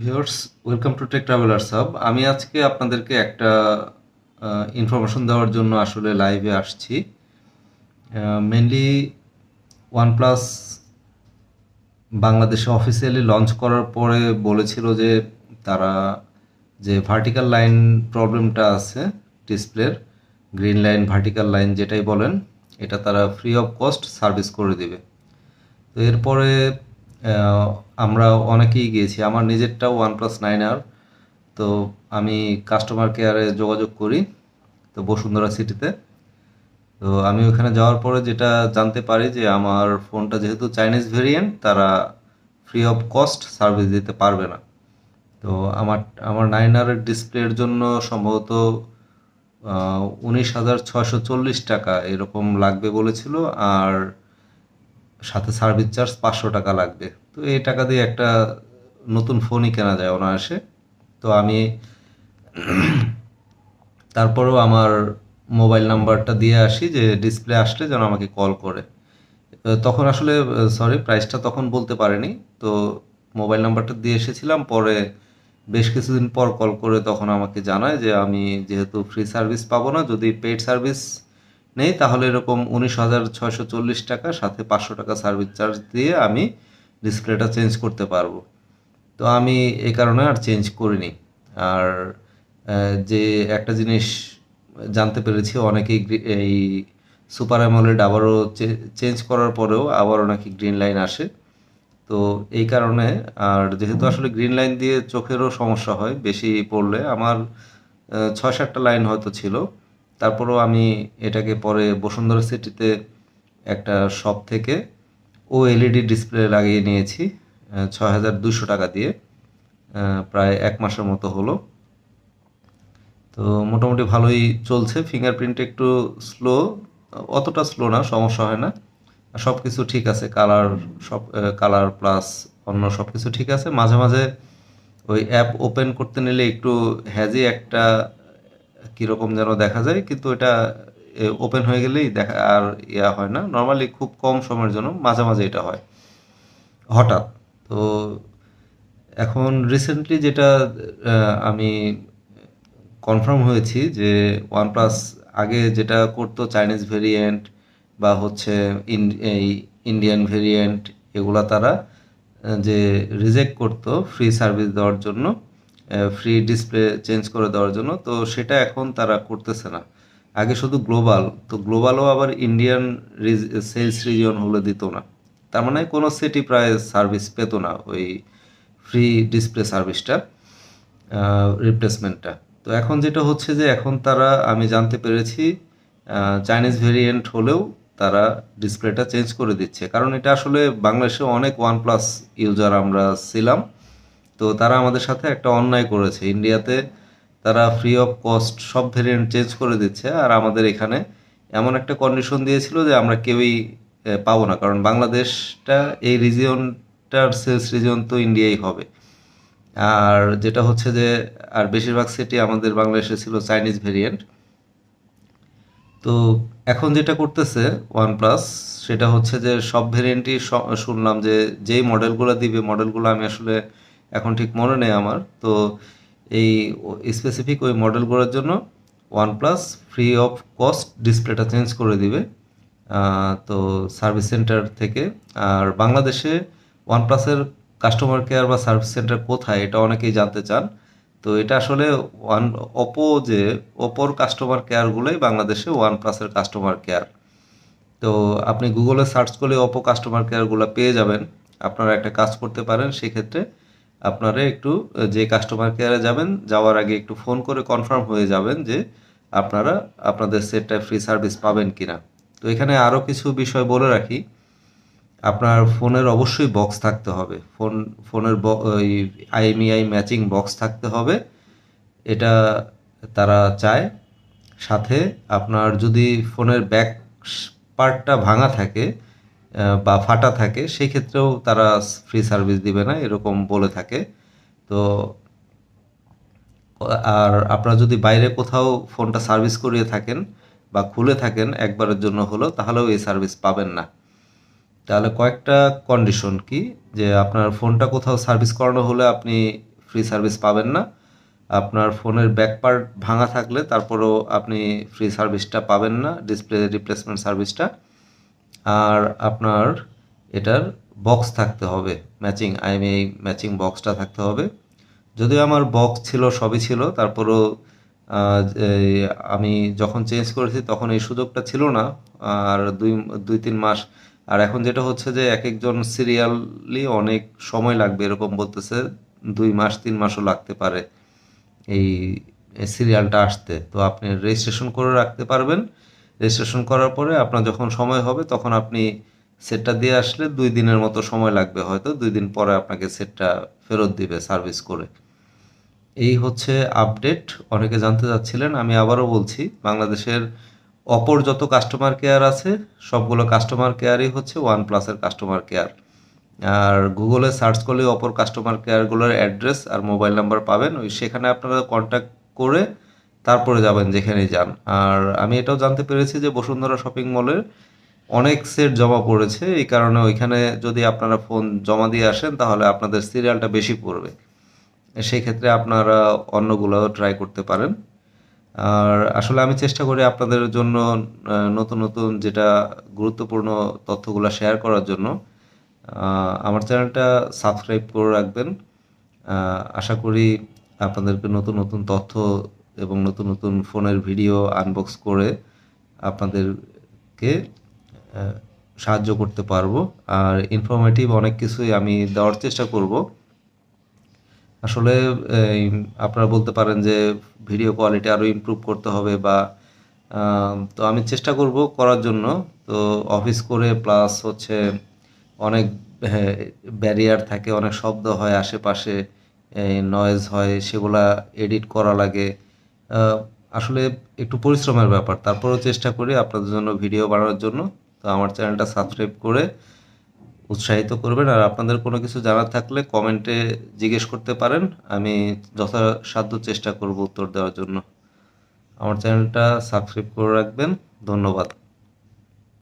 Viewers, welcome to tech traveller sub আমি আজকে আপনাদেরকে একটা ইনফরমেশন দেওয়ার জন্য আসলে লাইভে আসছি। মেনলি ওয়ানপ্লাস বাংলাদেশে অফিসিয়ালি লঞ্চ করার পরে বলেছিল যে তারা যে ভার্টিক্যাল লাইন প্রবলেমটা আছে ডিসপ্লের গ্রিন লাইন ভার্টিক্যাল লাইন যেটাই বলেন, এটা তারা ফ্রি অফ কস্ট সার্ভিস করে দেবে। তো এরপরে আমরা অনেকেই গিয়েছি। আমার নিজেরটাও ওয়ান প্লাস নাইন আর। তো আমি কাস্টমার কেয়ারে যোগাযোগ করি, তো বসুন্ধরা সিটিতে তো আমি ওখানে যাওয়ার পরে যেটা জানতে পারি যে আমার ফোনটা যেহেতু চাইনিজ ভেরিয়েন্ট তারা ফ্রি অফ কস্ট সার্ভিস দিতে পারবে না। তো আমার আমার নাইন আরের ডিসপ্লের জন্য সম্ভবত উনিশ হাজার ছয়শো চল্লিশ টাকা এরকম লাগবে বলেছিল। আর সাথে সার্ভিস চার্জ পাঁচশো টাকা লাগবে। তো এই টাকা দিয়ে একটা নতুন ফোনই কেনা যায় অনায়াসে। তো আমি তারপরেও আমার মোবাইল নাম্বারটা দিয়ে আসি যে ডিসপ্লে আসলে যেন আমাকে কল করে। তখন আসলে সরি প্রাইসটা তখন বলতে পারেনি। তো মোবাইল নাম্বারটা দিয়ে এসেছিলাম, পরে বেশ কিছুদিন পর কল করে তখন আমাকে জানায় যে আমি যেহেতু ফ্রি সার্ভিস পাবো না, যদি পেইড সার্ভিস নেই তাহলে এরকম উনিশ হাজার ছয়শো চল্লিশ টাকা সাথে পাঁচশো টাকা সার্ভিস চার্জ দিয়ে আমি ডিসপ্লেটা চেঞ্জ করতে পারব। তো আমি এই কারণে আর চেঞ্জ করিনি। আর যে একটা জিনিস জানতে পেরেছি অনেকেই গ্রি- এই সুপার অ্যামোলেড আবারও চেঞ্জ করার পরেও আবারও নাকি গ্রিন লাইন আসে। তো এই কারণে আর যেহেতু আসলে গ্রিন লাইন দিয়ে চোখেরও সমস্যা হয় বেশি পড়লে আমার ছয় সাতটা লাইন হয়তো ছিল। তারপরেও আমি এটাকে পরে বসুন্ধরা সিটিতে একটা শপ থেকে ও এলইডি ডিসপ্লে লাগিয়ে নিয়েছি ছ হাজার দুশো টাকা দিয়ে প্রায় এক মাসের মতো হলো। তো মোটামুটি ভালোই চলছে ফিঙ্গারপ্রিন্ট একটু স্লো অতটা স্লো না, সমস্যা হয় না। সব কিছু ঠিক আছে কালার সব কালার প্লাস অন্য সব কিছু ঠিক আছে। মাঝে মাঝে ওই অ্যাপ ওপেন করতে নিলে একটু হ্যাজি একটা কীরকম যেন দেখা যায়, কিন্তু এটা ওপেন হয়ে গেলেই দেখা, আর ইয়া হয় না। নর্মালি খুব কম সময়ের জন্য মাঝে মাঝে এটা হয়, হঠাৎ। তো এখন রিসেন্টলি যেটা আমি কনফার্ম হয়েছি যে ওয়ানপ্লাস আগে যেটা করতো চাইনিজ ভেরিয়েন্ট বা হচ্ছে এই ইন্ডিয়ান ভেরিয়েন্ট এগুলা তারা যে রিজেক্ট করতো ফ্রি সার্ভিস দেওয়ার জন্য ফ্রি ডিসপ্লে চেঞ্জ করে দেওয়ার জন্য। তো সেটা এখন তারা করতেছে না। আগে শুধু গ্লোবাল তো গ্লোবালও আবার ইন্ডিয়ান সেলস রিজিয়ন হলে দিত না। তার মানে কোনো সিটি প্রায় সার্ভিস পেত না ওই ফ্রি ডিসপ্লে সার্ভিসটা রিপ্লেসমেন্টটা তো এখন যেটা হচ্ছে যে এখন তারা, আমি জানতে পেরেছি চাইনিজ ভেরিয়েন্ট হলেও তারা ডিসপ্লেটা চেঞ্জ করে দিচ্ছে। কারণ এটা আসলে বাংলাদেশে অনেক ওয়ান প্লাস ইউজার আমরা ছিলাম। তো তারা আমাদের সাথে একটা অন্যায় করেছে। ইন্ডিয়াতে তারা ফ্রি অফ কস্ট সব ভেরিয়েন্ট চেঞ্জ করে দিচ্ছে আর আমাদের এখানে এমন একটা কন্ডিশন দিয়েছিল যে আমরা কেউই পাবো না। কারণ বাংলাদেশটা এই রিজিয়নটার সেলস রিজিয়ন তো ইন্ডিয়াই হবে। আর যেটা হচ্ছে যে, আর বেশিরভাগ সিটি আমাদের বাংলাদেশে ছিল চাইনিজ ভেরিয়েন্ট তো এখন যেটা করতেছে ওয়ানপ্লাস সেটা হচ্ছে যে সব ভেরিয়েন্টই শুনলাম যে যেই মডেলগুলো দিবে মডেলগুলো আমি আসলে এখন ঠিক মনে নেই আমার। তো এই স্পেসিফিক ওই মডেলগুলোর জন্য ওয়ানপ্লাস ফ্রি অফ কস্ট ডিসপ্লেটা চেঞ্জ করে দিবে। তো সার্ভিস সেন্টার থেকে। আর বাংলাদেশে ওয়ানপ্লাসের কাস্টমার কেয়ার বা সার্ভিস সেন্টার কোথায়, এটা অনেকেই জানতে চান। তো এটা আসলে ওয়ান ওপো যে ওপোর কাস্টমার কেয়ারগুলোই বাংলাদেশে ওয়ান প্লাসের কাস্টমার কেয়ার তো আপনি গুগলে সার্চ করলে ওপো কাস্টমার কেয়ারগুলো পেয়ে যাবেন। আপনারা একটা কাজ করতে পারেন, সেক্ষেত্রে আপনারা একটু যে কাস্টমার কেয়ারে যাবেন, যাওয়ার আগে একটু ফোন করে কনফার্ম হয়ে যাবেন যে আপনারা আপনাদের সেটটা ফ্রি সার্ভিস পাবেন কিনা। তো এখানে আরও কিছু বিষয় বলে রাখি। আপনার ফোনের অবশ্যই বক্স থাকতে হবে। ফোন ফোনের আইএমইআই ম্যাচিং বক্স থাকতে হবে। এটা তারা চায়। সাথে আপনার যদি ফোনের ব্যাক পার্টটা ভাঙা থাকে বা ফাটা থাকে সেই ক্ষেত্রেও তারা ফ্রি সার্ভিস দিবে না, এরকম বলে থাকে। তো, আর আপনারা যদি বাইরে কোথাও ফোনটা সার্ভিস করিয়ে থাকেন বা খুলে থাকেন একবারের জন্য হলো তাহলেও এই সার্ভিস পাবেন না। তাহলে কয়েকটা কন্ডিশন কি? যে আপনার ফোনটা কোথাও সার্ভিস করানো হলে আপনি ফ্রি সার্ভিস পাবেন না। আপনার ফোনের ব্যাক পার্ট ভাঙা থাকলে তারপরেও আপনি ফ্রি সার্ভিসটা পাবেন না ডিসপ্লে রিপ্লেসমেন্ট সার্ভিসটা আর আপনার এটার বক্স থাকতে হবে। ম্যাচিং আই আইএমএ ম্যাচিং বক্সটা থাকতে হবে। যদিও আমার বক্স ছিল, সবই ছিল, তারপরও আমি যখন চেঞ্জ করেছি তখন এই সুযোগটা ছিল না। আর দুই দুই, তিন মাস, আর এখন যেটা হচ্ছে যে এক একজন সিরিয়ালি অনেক সময় লাগবে, এরকম বলতেছে, দুই মাস, তিন মাসও লাগতে পারে এই সিরিয়ালটা আসতে। তো আপনি রেজিস্ট্রেশন করে রাখতে পারবেন। রেজিস্ট্রেশন করার পরে আপনার যখন সময় হবে, তখন আপনি সেটটা দিয়ে আসলে দুই দিনের মতো সময় লাগবে হয়তো। দুই দিন পরে আপনাকে সেটটা ফেরত দিবে সার্ভিস করে। এই হচ্ছে আপডেট অনেকে জানতে চাচ্ছিলেন, আমি আবারও বলছি, বাংলাদেশের অপর যত কাস্টমার কেয়ার আছে, সবগুলো কাস্টমার কেয়ারই হচ্ছে ওয়ান প্লাসের কাস্টমার কেয়ার আর গুগলে সার্চ করলে অপর কাস্টমার কেয়ারগুলোর অ্যাড্রেস আর মোবাইল নাম্বার পাবেন। ওই সেখানে আপনারা কন্ট্যাক্ট করে তারপরে যাবেন যেখানেই যান। আর আমি এটাও জানতে পেরেছি যে বসুন্ধরা শপিং মলের অনেক সেট জমা পড়েছে। এই কারণে ওইখানে যদি আপনারা ফোন জমা দিয়ে আসেন, তাহলে আপনাদের সিরিয়ালটা বেশি পড়বে। সেই ক্ষেত্রে আপনারা অন্যগুলোও ট্রাই করতে পারেন। আর আসলে আমি চেষ্টা করি আপনাদের জন্য নতুন নতুন যেটা গুরুত্বপূর্ণ তথ্যগুলো শেয়ার করার জন্য। আমার চ্যানেলটা সাবস্ক্রাইব করে রাখবেন। আশা করি আপনাদেরকে নতুন নতুন তথ্য এবং নতুন নতুন ফোনের ভিডিও আনবক্স করে আপনাদেরকে সাহায্য করতে পারব। আর ইনফরমেটিভ অনেক কিছুই আমি দেওয়ার চেষ্টা করব। আসলে আপনারা বলতে পারেন যে ভিডিও কোয়ালিটি আরও ইমপ্রুভ করতে হবে বা তো আমি চেষ্টা করব করার জন্য। তো অফিস করে প্লাস হচ্ছে অনেক ব্যারিয়ার থাকে, অনেক শব্দ হয় আশেপাশে নয়েজ হয়, সেগুলা এডিট করা লাগে। আসলে একটু পরিশ্রমের ব্যাপার। তারপরেও চেষ্টা করি আপনাদের জন্য ভিডিও বানানোর জন্য। তো আমার চ্যানেলটা সাবস্ক্রাইব করে উৎসাহিত করবেন। আর আপনাদের কোনো কিছু জানার থাকলে কমেন্টে জিজ্ঞেস করতে পারেন। আমি যথাসাধ্য চেষ্টা করব উত্তর দেওয়ার জন্য। আমার চ্যানেলটা সাবস্ক্রাইব করে রাখবেন। ধন্যবাদ।